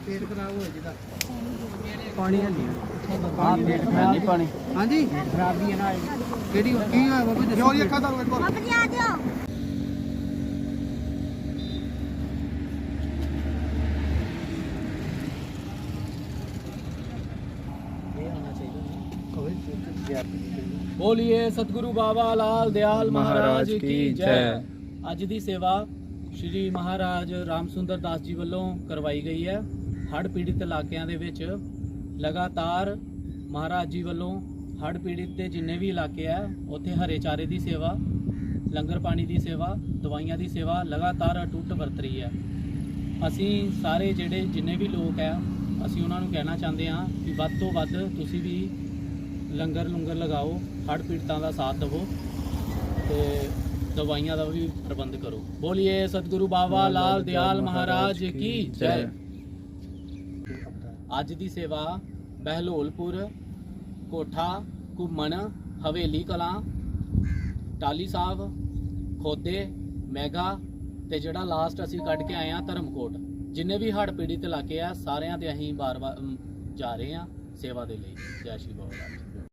ਪੇਟ ਖਰਾਬ ਹੋ ਜਿਹਦਾ ਪਾਣੀ ਹੈ ਨਹੀਂ ਪਾਣੀ। ਹਾਂਜੀ। ਖਰਾਬੀ ਹੈ ਨਾਲ ਕਿਹੜੀ ਕੀ ਹੋਇਆ ਬਾਬੂ ਜੀ ਜੋਰੀ ਅੱਖਾਂ ਦਾ ਵੇਟ ਆ ਜਾਓ। ਬੋਲੀਏ ਸਤਿਗੁਰੂ ਬਾਬਾ ਲਾਲ ਦਿਆਲ ਮਹਾਰਾਜ ਕੀ ਜੈ। ਅੱਜ ਦੀ ਸੇਵਾ ਸ਼੍ਰੀ ਮਹਾਰਾਜ ਰਾਮਸੁੰਦਰ ਦਾਸ ਜੀ ਵੱਲੋਂ ਕਰਵਾਈ ਗਈ ਹੈ। ਹੜ੍ਹ ਪੀੜਿਤ ਇਲਾਕਿਆਂ ਦੇ ਵਿੱਚ ਲਗਾਤਾਰ ਮਹਾਰਾਜ ਜੀ ਵੱਲੋਂ ਹੜ੍ਹ ਪੀੜਿਤ ਦੇ ਜਿੰਨੇ ਵੀ ਇਲਾਕੇ ਆ ਉੱਥੇ ਹਰੇ ਚਾਰੇ ਦੀ ਸੇਵਾ ਲੰਗਰ ਪਾਣੀ ਦੀ ਸੇਵਾ ਦਵਾਈਆਂ ਦੀ ਸੇਵਾ ਲਗਾਤਾਰ ਅਟੁੱਟ ਵਰਤ ਰਹੀ ਹੈ। ਅਸੀਂ ਸਾਰੇ ਜਿਹੜੇ ਜਿੰਨੇ ਵੀ ਲੋਕ ਆ ਅਸੀਂ ਉਹਨਾਂ ਨੂੰ ਕਹਿਣਾ ਚਾਹੁੰਦੇ ਹਾਂ ਕਿ ਵੱਧ ਤੋਂ ਵੱਧ ਤੁਸੀਂ ਵੀ ਲੰਗਰ ਲੰਗਰ ਲਗਾਓ ਹੜ੍ਹ ਪੀੜਤਾਂ ਦਾ ਸਾਥ ਦਿਵੋ ਤੇ ਦਵਾਈਆਂ ਦਾ ਵੀ ਪ੍ਰਬੰਧ ਕਰੋ। ਬੋਲੀਏ ਸਤਿਗੁਰੂ ਬਾਬਾ ਲਾਲ ਦਿਆਲ ਮਹਾਰਾਜ ਕੀ ਜੈ। ਅੱਜ ਦੀ ਸੇਵਾ ਬਹਿਲੋਲਪੁਰ ਕੋਠਾ ਘੁੰਮਣ ਹਵੇਲੀ ਕਲਾਂ ਟਾਲੀ ਸਾਹਿਬ ਖੋਦੇ ਮੈਗਾ ਤੇ ਜਿਹੜਾ ਲਾਸਟ ਅਸੀਂ ਕੱਢ ਕੇ ਆਏ ਆ ਧਰਮਕੋਟ। ਜਿੰਨੇ ਵੀ ਹੜ੍ਹ ਪੀੜਿਤ ਇਲਾਕੇ ਆ ਸਾਰਿਆਂ ਤੇ ਅਸੀਂ ਬਾਰ-ਬਾਰ ਜਾ ਰਹੇ ਆ ਸੇਵਾ ਦੇ ਲਈ ਜੈ ਸ਼੍ਰੀ ਬਾਬਾ